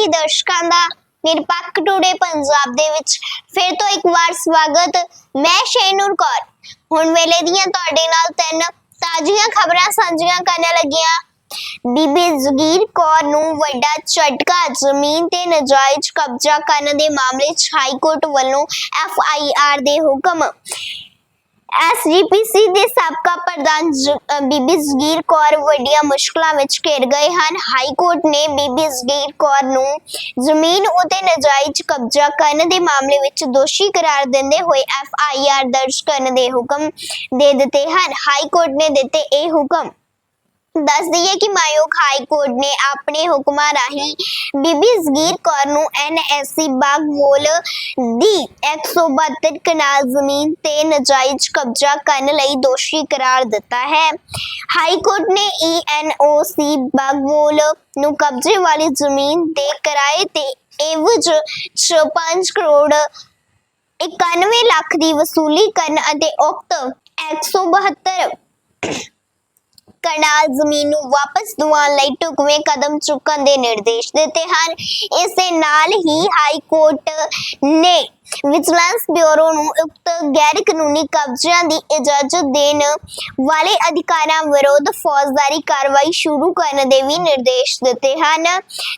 ਹੀ ਦਰਸ਼ਕਾਂ ਦਾ ਨਿਰਪੱਖ ਟੂਡੇ ਪੰਜਾਬ ਦੇ ਵਿੱਚ। ਫਿਰ ਤੋਂ ਇੱਕ ਵਾਰ ਸਵਾਗਤ, ਮੈਂ ਸ਼ੇਨੂਰ ਕੌਰ। ਹੁਣ ਵੇਲੇ ਦੀਆਂ ਤੁਹਾਡੇ ਨਾਲ ਤਿੰਨ ਤਾਜ਼ੀਆਂ ਖਬਰਾਂ ਸਾਂਝੀਆਂ ਕਰਨ ਲੱਗੀਆਂ। ਬੀਬੀ ਜ਼ਗੀਰ ਕੌਰ ਨੂੰ ਵੱਡਾ ਝਟਕਾ, ਜ਼ਮੀਨ ਤੇ ਨਜਾਇਜ਼ ਕਬਜ਼ਾ ਕਰਨ ਦੇ ਮਾਮਲੇ 'ਚ ਹਾਈ ਕੋਰਟ ਵੱਲੋਂ ਐਫ ਆਈ ਆਰ ਦੇ ਹੁਕਮ। ਐਸਜੀਪੀਸੀ ਦੇ ਸਾਬਕਾ ਪ੍ਰਧਾਨ ਬੀਬੀ ਜ਼ਗੀਰ ਕੌਰ ਵੱਡੀਆਂ ਮੁਸ਼ਕਲਾਂ ਵਿੱਚ ਘਿਰ ਗਏ ਹਨ। ਹਾਈ ਕੋਰਟ ਨੇ ਬੀਬੀ ਜ਼ਗੀਰ ਕੌਰ ਨੂੰ ਜ਼ਮੀਨ ਉਤੇ ਨਜਾਇਜ਼ ਕਬਜ਼ਾ ਕਰਨ ਦੇ ਮਾਮਲੇ ਵਿੱਚ ਦੋਸ਼ੀ ਕਰਾਰ ਦਿੰਦੇ ਹੋਏ ਐਫ ਆਈ ਆਰ ਦਰਜ ਕਰਨ ਦੇ ਹੁਕਮ ਦੇ ਦਿੱਤੇ ਹਨ। ਹਾਈ ਕੋਰਟ ਨੇ ਦਿੱਤੇ ਇਹ ਹੁਕਮ। ਦੱਸ ਦਈਏ ਕਿ ਮਾਯੋਗ ਹਾਈ ਕੋਰਟ ਨੇ ਆਪਣੇ ਹੁਕਮਾਂ ਰਾਹੀਂ ਬੀਬੀ ਜ਼ਗੀਰ ਕੌਰ ਨੂੰ ਐਨਐਸਸੀ ਬਾਗਵੋਲ ਦੀ 172 ਕਨਾਲ ਜ਼ਮੀਨ ਤੇ ਨਜਾਇਜ਼ ਕਬਜ਼ਾ ਕਰਨ ਲਈ ਦੋਸ਼ੀ ਕਰਾਰ ਦਿੱਤਾ ਹੈ। ਹਾਈ ਕੋਰਟ ਨੇ ਈਐਨਓਸੀ ਬਾਗਵੋਲ ਨੂੰ ਕਬਜ਼ੇ ਵਾਲੀ ਜ਼ਮੀਨ ਦੇ ਕਿਰਾਏ ਤੇ ਐਵਜ 5 ਕਰੋੜ 91 ਲੱਖ ਦੀ ਵਸੂਲੀ ਕਰਨ ਅਤੇ ਉਕਤ 172 ਕਨਾਲ ਜ਼ਮੀਨ ਨੂੰ ਵਾਪਸ ਦਿਵਾਉਣ ਲਈ ਢੁਕਵੇਂ ਕਦਮ ਚੁੱਕਣ ਦੇ ਨਿਰਦੇਸ਼ ਦਿੱਤੇ ਹਨ। ਇਸ ਦੇ ਨਾਲ ਹੀ ਹਾਈ ਕੋਰਟ ਨੇ ਵਿਜੀਲੈਂਸ ਬਿਊਰੋ ਨੂੰ ਉਕਤ ਗੈਰ ਕਾਨੂੰਨੀ ਕਬਜ਼ਿਆਂ ਦੀ ਇਜਾਜ਼ਤ ਦੇਣ ਵਾਲੇ ਅਧਿਕਾਰਾਂ ਵਿਰੁੱਧ ਫੌਜਦਾਰੀ ਕਾਰਵਾਈ ਸ਼ੁਰੂ ਕਰਨ ਦੇ ਵੀ ਨਿਰਦੇਸ਼ ਦਿੱਤੇ ਹਨ।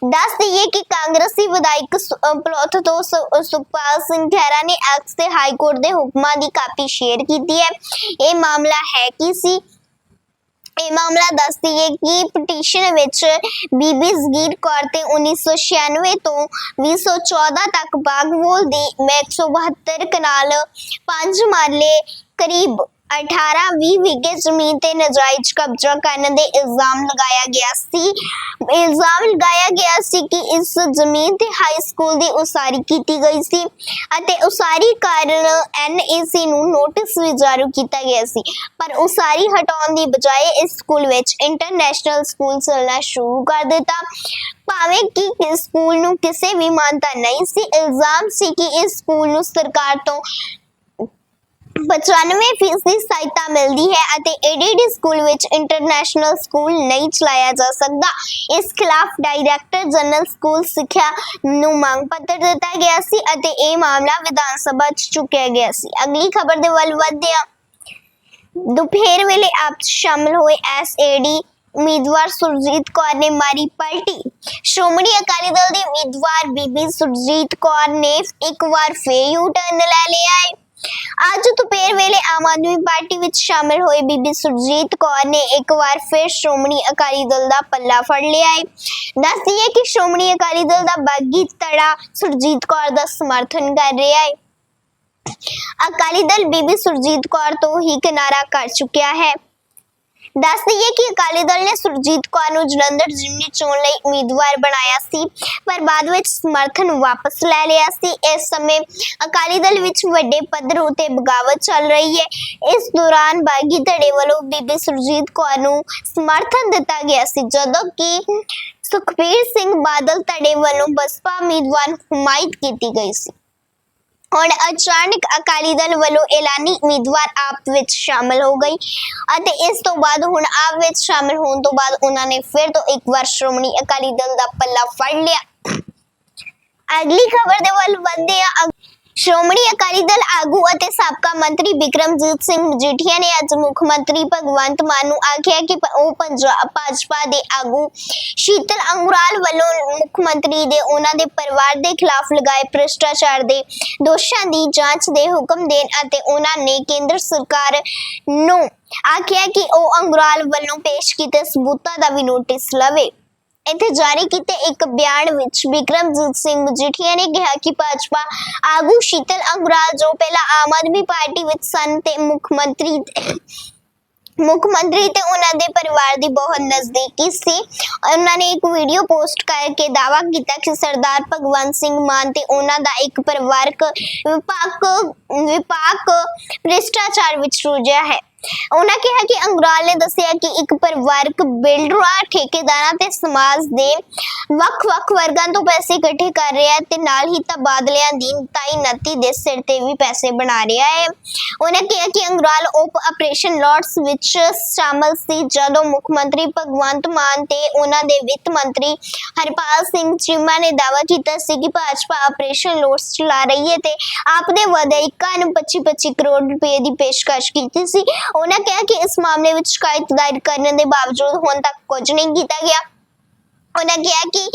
ਦੱਸ ਦਈਏ ਕਿ ਕਾਂਗਰਸੀ ਵਿਧਾਇਕ ਪਲੋਥ ਤੋਂ ਸੁਖਪਾਲ ਸਿੰਘ ਖਹਿਰਾ ਨੇ ਐਕਸ ਤੇ ਹਾਈ ਕੋਰਟ ਦੇ ਹੁਕਮਾਂ ਦੀ ਕਾਪੀ ਸ਼ੇਅਰ ਕੀਤੀ ਹੈ। ਇਹ ਮਾਮਲਾ ਹੈ ਕੀ ਸੀ? ਇਹ ਮਾਮਲਾ ਦੱਸਦੀ ਹੈ ਕਿ ਪਟੀਸ਼ਨ ਵਿੱਚ ਬੀਬੀ ਜ਼ਗੀਰ ਕੌਰ ਤੇ 1996 ਤੋਂ 2014 ਤੱਕ ਬਾਗਵੋਲ ਦੀ 172 ਕਨਾਲ ਪੰਜ ਮਾਲੇ ਕਰੀਬ 18-20 ਵਿਗੇ ਜ਼ਮੀਨ ਤੇ ਨਜਾਇਜ਼ ਕਬਜ਼ਾ ਕਰਨ ਦੇ ਇਲਜ਼ਾਮ ਲਗਾਇਆ ਗਿਆ ਸੀ। ਇਲਜ਼ਾਮ ਲਗਾਇਆ ਗਿਆ ਸੀ ਕਿ ਇਸ ਜ਼ਮੀਨ ਤੇ ਹਾਈ ਸਕੂਲ ਦੀ ਉਸਾਰੀ ਕੀਤੀ ਗਈ ਸੀ ਅਤੇ ਉਸਾਰੀ ਕਾਰਨ ਐਨਏਸੀ ਨੂੰ ਨੋਟਿਸ ਵੀ ਜਾਰੀ ਕੀਤਾ ਗਿਆ ਸੀ। ਪਰ ਉਸਾਰੀ ਹਟਾਉਣ ਦੀ ਬਜਾਏ ਇਸ ਸਕੂਲ ਵਿੱਚ ਇੰਟਰਨੈਸ਼ਨਲ ਸਕੂਲ ਚੱਲਣਾ ਸ਼ੁਰੂ ਕਰ ਦਿੱਤਾ। ਭਾਵੇਂ ਕਿ ਇਸ ਸਕੂਲ ਨੂੰ ਕਿਸੇ ਵੀ ਮਾਨਤਾ ਨਹੀਂ ਸੀ, ਇਲਜ਼ਾਮ ਸੀ ਕਿ ਇਸ ਸਕੂਲ ਨੂੰ ਸਰਕਾਰ ਤੋਂ 95 ਫੀਸਦੀ ਸਹਾਇਤਾ ਮਿਲਦੀ ਹੈ ਅਤੇ ਏਡੀਡੀ ਸਕੂਲ ਵਿੱਚ ਇੰਟਰਨੈਸ਼ਨਲ ਸਕੂਲ ਨਹੀਂ ਚਲਾਇਆ ਜਾ ਸਕਦਾ। ਇਸ ਖਿਲਾਫ ਡਾਇਰੈਕਟਰ ਜਨਰਲ ਸਕੂਲ ਸਿੱਖਿਆ ਨੂੰ ਮੰਗ ਪੱਤਰ ਦਿੱਤਾ ਗਿਆ ਸੀ ਅਤੇ ਇਹ ਮਾਮਲਾ ਵਿਧਾਨ ਸਭਾ 'ਚ ਚੁੱਕਿਆ ਗਿਆ ਸੀ। ਅਗਲੀ ਖਬਰ ਦੇ ਵੱਲ ਵਧਦੇ ਹਾਂ ਦੁਪਹਿਰ ਵੇਲੇ ਆਪ 'ਚ ਸ਼ਾਮਲ ਹੋਏ ਐਸਏਡੀ ਉਮੀਦਵਾਰ ਸੁਰਜੀਤ ਕੌਰ ਨੇ ਮਾਰੀ ਪਲਟੀ। ਸ਼੍ਰੋਮਣੀ ਅਕਾਲੀ ਦਲ ਦੇ ਉਮੀਦਵਾਰ ਬੀਬੀ ਸੁਰਜੀਤ ਕੌਰ ਨੇ ਇੱਕ ਵਾਰ ਫੇਰ ਯੂ ਟਰਨ ਲੈ ਲਿਆ। ਅੱਜ ਦੁਪਹਿਰ ਵੇਲੇ ਆਮ ਆਦਮੀ ਪਾਰਟੀ ਵਿੱਚ ਸ਼ਾਮਲ ਹੋਏ ਬੀਬੀ ਸੁਰਜੀਤ ਕੌਰ ਨੇ ਇੱਕ ਵਾਰ ਫਿਰ ਸ਼੍ਰੋਮਣੀ ਅਕਾਲੀ ਦਲ ਦਾ ਪੱਲਾ ਫੜ ਲਿਆ ਹੈ। ਦੱਸਦੀ ਹੈ ਕਿ ਸ਼੍ਰੋਮਣੀ ਅਕਾਲੀ ਦਲ ਦਾ ਬਾਗੀ ਤੜਾ ਸੁਰਜੀਤ ਕੌਰ ਦਾ ਸਮਰਥਨ ਕਰ ਰਿਹਾ ਹੈ। ਅਕਾਲੀ ਦਲ ਬੀਬੀ ਸੁਰਜੀਤ ਕੌਰ ਤੋਂ ਹੀ ਕਿਨਾਰਾ ਕਰ ਚੁੱਕਿਆ ਹੈ। ਦੱਸ ਦਈਏ ਕਿ ਅਕਾਲੀ ਦਲ ਨੇ ਸੁਰਜੀਤ ਕੌਰ ਨੂੰ ਜਲੰਧਰ ਜ਼ਿਮਨੀ ਚੋਣ ਲਈ ਉਮੀਦਵਾਰ ਬਣਾਇਆ ਸੀ, ਪਰ ਬਾਅਦ ਵਿੱਚ ਸਮਰਥਨ ਵਾਪਸ ਲੈ ਲਿਆ ਸੀ। ਇਸ ਸਮੇਂ ਅਕਾਲੀ ਦਲ ਵਿੱਚ ਵੱਡੇ ਪੱਧਰ ਉਤੇ ਬਗਾਵਤ ਚੱਲ ਰਹੀ ਹੈ। ਇਸ ਦੌਰਾਨ ਬਾਗੀ ਧੜੇ ਵੱਲੋਂ ਬੀਬੀ ਸੁਰਜੀਤ ਕੌਰ ਨੂੰ ਸਮਰਥਨ ਦਿੱਤਾ ਗਿਆ ਸੀ, ਜਦੋਂ ਕਿ ਸੁਖਬੀਰ ਸਿੰਘ ਬਾਦਲ ਧੜੇ ਵੱਲੋਂ ਬਸਪਾ ਉਮੀਦਵਾਰ ਨੂੰ ਹਮਾਇਤ ਕੀਤੀ ਗਈ ਸੀ। ਹੁਣ ਅਚਾਨਕ ਅਕਾਲੀ ਦਲ ਵੱਲੋਂ ਐਲਾਨੀ ਉਮੀਦਵਾਰ ਆਪ ਵਿੱਚ ਸ਼ਾਮਲ ਹੋ ਗਈ ਅਤੇ ਇਸ ਤੋਂ ਬਾਅਦ ਹੁਣ ਆਪ ਵਿੱਚ ਸ਼ਾਮਲ ਹੋਣ ਤੋਂ ਬਾਅਦ ਉਹਨਾਂ ਨੇ ਫਿਰ ਤੋਂ ਇੱਕ ਵਾਰ ਸ਼੍ਰੋਮਣੀ ਅਕਾਲੀ ਦਲ ਦਾ ਪੱਲਾ ਫੜ ਲਿਆ। ਅਗਲੀ ਖਬਰ ਦੇ ਵੱਲ ਵਧਦੇ ਆ ਸ਼੍ਰੋਮਣੀ ਅਕਾਲੀ ਦਲ ਆਗੂ ਅਤੇ ਸਾਬਕਾ ਮੰਤਰੀ ਬਿਕਰਮਜੀਤ ਸਿੰਘ ਮਜੀਠੀਆ ਨੇ ਅੱਜ ਮੁੱਖ ਮੰਤਰੀ ਭਗਵੰਤ ਮਾਨ ਨੂੰ ਆਖਿਆ ਕਿ ਉਹ ਪੰਜਾਬ ਭਾਜਪਾ ਦੇ ਆਗੂ ਸ਼ੀਤਲ ਅੰਗੁਰਾਲ ਵੱਲੋਂ ਮੁੱਖ ਮੰਤਰੀ ਦੇ ਉਹਨਾਂ ਦੇ ਪਰਿਵਾਰ ਦੇ ਖਿਲਾਫ ਲਗਾਏ ਭ੍ਰਿਸ਼ਟਾਚਾਰ ਦੇ ਦੋਸ਼ਾਂ ਦੀ ਜਾਂਚ ਦੇ ਹੁਕਮ ਦੇਣ ਅਤੇ ਉਹਨਾਂ ਨੇ ਕੇਂਦਰ ਸਰਕਾਰ ਨੂੰ ਆਖਿਆ ਕਿ ਉਹ ਅੰਗੁਰਾਲ ਵੱਲੋਂ ਪੇਸ਼ ਕੀਤੇ ਸਬੂਤਾਂ ਦਾ ਵੀ ਨੋਟਿਸ ਲਵੇ। ਇੱਥੇ ਜਾਰੀ ਕੀਤੇ ਇੱਕ ਬਿਆਨ ਵਿੱਚ ਵਿਕਰਮਜੀਤ ਸਿੰਘ ਮਜੀਠੀਆ ਨੇ ਕਿਹਾ ਕਿ ਭਾਜਪਾ ਆਗੂ ਸ਼ੀਤਲ ਅੰਗਰਾਲ ਜੋ ਪਹਿਲਾਂ ਆਮ ਆਦਮੀ ਪਾਰਟੀ ਵਿੱਚ ਸਨ ਤੇ ਮੁੱਖ ਮੰਤਰੀ ਮੁੱਖ ਮੰਤਰੀ ਤੇ ਉਹਨਾਂ ਦੇ ਪਰਿਵਾਰ ਦੀ ਬਹੁਤ ਨਜ਼ਦੀਕੀ ਸੀ। ਉਹਨਾਂ ਨੇ ਇੱਕ ਵੀਡੀਓ ਪੋਸਟ ਕਰਕੇ ਦਾਅਵਾ ਕੀਤਾ ਕਿ ਸਰਦਾਰ ਭਗਵੰਤ ਸਿੰਘ ਮਾਨ ਤੇ ਉਹਨਾਂ ਦਾ ਇੱਕ ਪਰਿਵਾਰਕ ਵਿਭਾਗ ਵਿਭਾਗ ਭ੍ਰਿਸ਼ਟਾਚਾਰ ਵਿੱਚ ਰੁੱਝਿਆ ਹੈ। ਉਹਨਾਂ ਕਿਹਾ ਕਿ ਅੰਗਰਾਲ ਨੇ ਦੱਸਿਆ ਕਿ ਇੱਕ ਪਰਿਵਾਰਕ ਬਿਲਡਰਾਂ, ਠੇਕੇਦਾਰਾਂ ਤੇ ਸਮਾਜ ਦੇ ਵੱਖ-ਵੱਖ ਵਰਗਾਂ ਤੋਂ ਪੈਸੇ ਇਕੱਠੇ ਕਰ ਰਿਹਾ ਹੈ ਤੇ ਨਾਲ ਹੀ ਤਬਾਦਲਿਆਂ ਦੀ ਤਾਈ ਦੇ ਸਿਰ ਤੇ ਵੀ ਪੈਸੇ ਬਣਾ ਰਿਹਾ ਹੈ। ਉਹਨਾਂ ਕਿਹਾ ਕਿ ਅੰਗਰਾਲ ਉਪ ਆਪਰੇਸ਼ਨ ਲਾਰਡਸ ਵਿੱਚ ਸ਼ਾਮਲ ਸੀ ਜਦੋਂ ਮੁੱਖ ਮੰਤਰੀ ਭਗਵੰਤ ਮਾਨ ਤੇ ਉਹਨਾਂ ਦੇ ਵਿੱਤ ਮੰਤਰੀ ਹਰਪਾਲ ਸਿੰਘ ਚੀਮਾ ਨੇ ਦਾਅਵਾ ਕੀਤਾ ਸੀ ਕਿ ਭਾਜਪਾ ਆਪਰੇਸ਼ਨ ਲਾਰਡਸ ਚਲਾ ਰਹੀ ਹੈ ਤੇ ਆਪ ਦੇ ਵਿਧਾਇਕਾਂ ਨੂੰ 25-25 ਕਰੋੜ ਰੁਪਏ ਦੀ ਪੇਸ਼ਕਸ਼ ਕੀਤੀ ਸੀ। ਉਹਨਾਂ ਕਿਹਾ ਕਿ ਇਸ ਮਾਮਲੇ ਵਿੱਚ ਸ਼ਿਕਾਇਤ ਦਾਇਰ ਕਰਨ ਦੇ ਬਾਵਜੂਦ ਹੁਣ ਤੱਕ ਕੁਝ ਨਹੀਂ ਕੀਤਾ ਗਿਆ। ਉਹਨਾਂ ਕਿਹਾ ਕਿ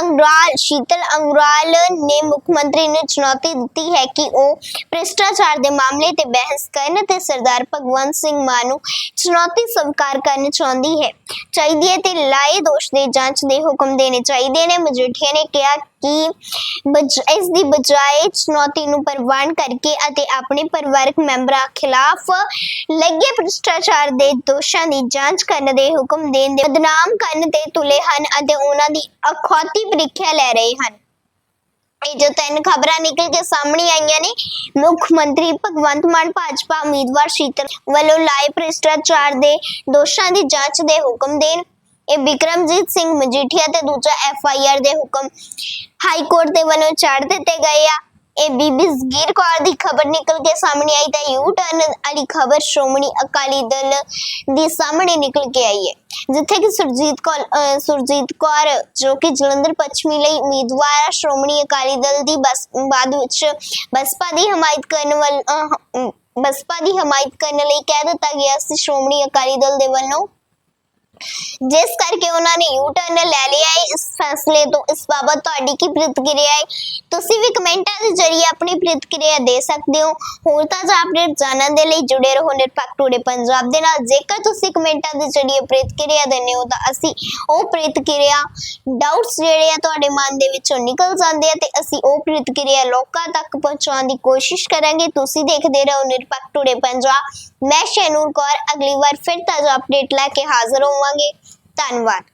ਅੰਗਰਾਲ, ਸ਼ੀਤਲ ਅੰਗਰਾਲ ਨੇ ਮੁੱਖ ਮੰਤਰੀ ਨੂੰ ਚੁਣੌਤੀ ਦਿੱਤੀ ਹੈ ਕਿ ਉਹ ਭ੍ਰਿਸ਼ਟਾਚਾਰ ਦੇ ਮਾਮਲੇ ਤੇ ਬਹਿਸ ਕਰਨ ਤੇ ਸਰਦਾਰ ਭਗਵੰਤ ਸਿੰਘ ਮਾਨ ਨੂੰ ਚੁਣੌਤੀ ਸਵੀਕਾਰ ਕਰਨੀ ਚਾਹੁੰਦੀ ਹੈ। ਚਾਹੀਦੀ ਹੈ ਤੇ ਲਾਏ ਦੋਸ਼ ਦੇ ਜਾਂਚ ਦੇ ਹੁਕਮ ਦੇਣੇ ਚਾਹੀਦੇ ਨੇ। ਮਜੀਠੀਆ ਨੇ ਕਿਹਾ ਕਿ ਇਸ ਦੀ ਬਜਾਏ ਚੁਣੌਤੀ ਨੂੰ ਪ੍ਰਵਾਨ ਕਰਕੇ ਅਤੇ ਆਪਣੇ ਪਰਿਵਾਰਕ ਮੈਂਬਰਾਂ ਖਿਲਾਫ ਲੱਗੇ ਭ੍ਰਿਸ਼ਟਾਚਾਰ ਦੇ ਦੋਸ਼ਾਂ ਦੀ ਜਾਂਚ ਕਰਨ ਦੇ ਹੁਕਮ ਦੇਣ ਦੇ ਬਦਨਾਮ ਕਰਨ ਤੇ ਤੁਲੇ ਹਨ ਅਤੇ ਉਹਨਾਂ ਦੀ ਅਖੌਤੀ ਪ੍ਰੀਖਿਆ ਲੈ ਰਹੇ ਹਨ। ਇਹ ਜੋ ਤਿੰਨ ਖਬਰਾਂ ਨਿਕਲ ਕੇ ਸਾਹਮਣੇ ਆਈਆਂ ਨੇ, ਮੁੱਖ ਮੰਤਰੀ ਭਗਵੰਤ ਮਾਨ, ਭਾਜਪਾ ਉਮੀਦਵਾਰ ਸ਼ੀਤਲ ਵੱਲੋਂ ਲਾਏ ਭ੍ਰਿਸ਼ਟਾਚਾਰ ਦੇ ਦੋਸ਼ਾਂ ਦੀ ਜਾਂਚ ਦੇ ਹੁਕਮ ਦੇਣ ਇਹ ਬਿਕਰਮਜੀਤ ਸਿੰਘ ਮਜੀਠੀਆ ਤੇ ਦੂਜਾ ਐਫ ਆਈ ਆਰ ਦੇ ਹੁਕਮ ਹਾਈ ਕੋਰਟ ਦੇ ਵੱਲੋਂ ਛੱਡ ਦਿੱਤੇ ਗਏ ਆ। ਇਹ ਬੀਬੀ ਜ਼ਗੀਰ ਕੌਰ ਦੀ ਖਬਰ ਨਿਕਲ ਕੇ ਸਾਹਮਣੇ ਆਈ ਤਾਂ ਯੂ ਟਰਨ ਵਾਲੀ ਖਬਰ ਸ਼੍ਰੋਮਣੀ ਅਕਾਲੀ ਦਲ ਦੀ ਸਾਹਮਣੇ ਨਿਕਲ ਕੇ ਆਈ ਹੈ। ਜਿੱਥੇ ਕਿ ਸੁਰਜੀਤ ਕੌਰ ਸੁਰਜੀਤ ਕੌਰ ਜੋ ਕਿ ਜਲੰਧਰ ਪੱਛਮੀ ਲਈ ਉਮੀਦਵਾਰ ਹੈ ਸ਼੍ਰੋਮਣੀ ਅਕਾਲੀ ਦਲ ਦੀ ਬਸ, ਬਾਅਦ ਵਿੱਚ ਬਸਪਾ ਦੀ ਹਮਾਇਤ ਕਰਨ ਵੱਲ ਬਸਪਾ ਦੀ ਹਮਾਇਤ ਕਰਨ ਲਈ ਕਹਿ ਦਿੱਤਾ ਗਿਆ ਸੀ। ਸ਼੍ਰੋਮਣੀ ਅਕਾਲੀ ਦਲ ਦੇ ਵੱਲੋਂ ਜਿਸ ਕਰਕੇ ਉਹਨਾਂ ਨੇ ਯੂ ਟਰਨ ਲੈ ਲਿਆ ਹੈ, ਇਸ ਫੈਸਲੇ ਤੋਂ, ਇਸ ਬਾਬਤ ਤੁਹਾਡੀ ਕੀ ਪ੍ਰਤੀਕਿਰਿਆ ਹੈ? ਤੁਸੀਂ ਵੀ ਕਮੈਂਟਾਂ ਦੇ ਜ਼ਰੀਏ ਆਪਣੀ ਪ੍ਰਤੀਕਿਰਿਆ ਦੇ ਸਕਦੇ ਹੋ। ਹੋਰ ਤਾਜ਼ਾ ਅਪਡੇਟ ਜਾਣਨ ਦੇ ਲਈ ਜੁੜੇ ਰਹੋ ਨਿਰਪੱਖ ਟੂਡੇ ਪੰਜਾਬ ਦੇ ਨਾਲ। ਜੇਕਰ ਤੁਸੀਂ ਕਮੈਂਟਾਂ ਦੇ ਜ਼ਰੀਏ ਪ੍ਰਤੀਕਿਰਿਆ ਦਿੰਦੇ ਹੋ, ਤਾਂ ਅਸੀਂ ਉਹ ਪ੍ਰਤੀਕਿਰਿਆ ਡਾਊਟਸ ਜਿਹੜੇ ਆ ਤੁਹਾਡੇ ਮਨ ਦੇ ਵਿੱਚੋਂ ਨਿਕਲ ਜਾਂਦੇ ਆ ਤੇ ਅਸੀਂ ਉਹ ਪ੍ਰਤੀਕਿਰਿਆ ਲੋਕਾਂ ਤੱਕ ਪਹੁੰਚਾਉਣ ਦੀ ਕੋਸ਼ਿਸ਼ ਕਰਾਂਗੇ। ਤੁਸੀਂ ਦੇਖਦੇ ਰਹੋ ਨਿਰਪੱਖ ਟੂਡੇ ਪੰਜਾਬ। ਮੈਂ ਸ਼ੈਨੂਰ ਕੌਰ, ਅਗਲੀ ਵਾਰ ਫਿਰ ਤਾਜ਼ਾ ਅਪਡੇਟ ਲੈ ਕੇ ਹਾਜ਼ਰ ਹੋਵਾਂਗੇ ਧੰਨਵਾਦ।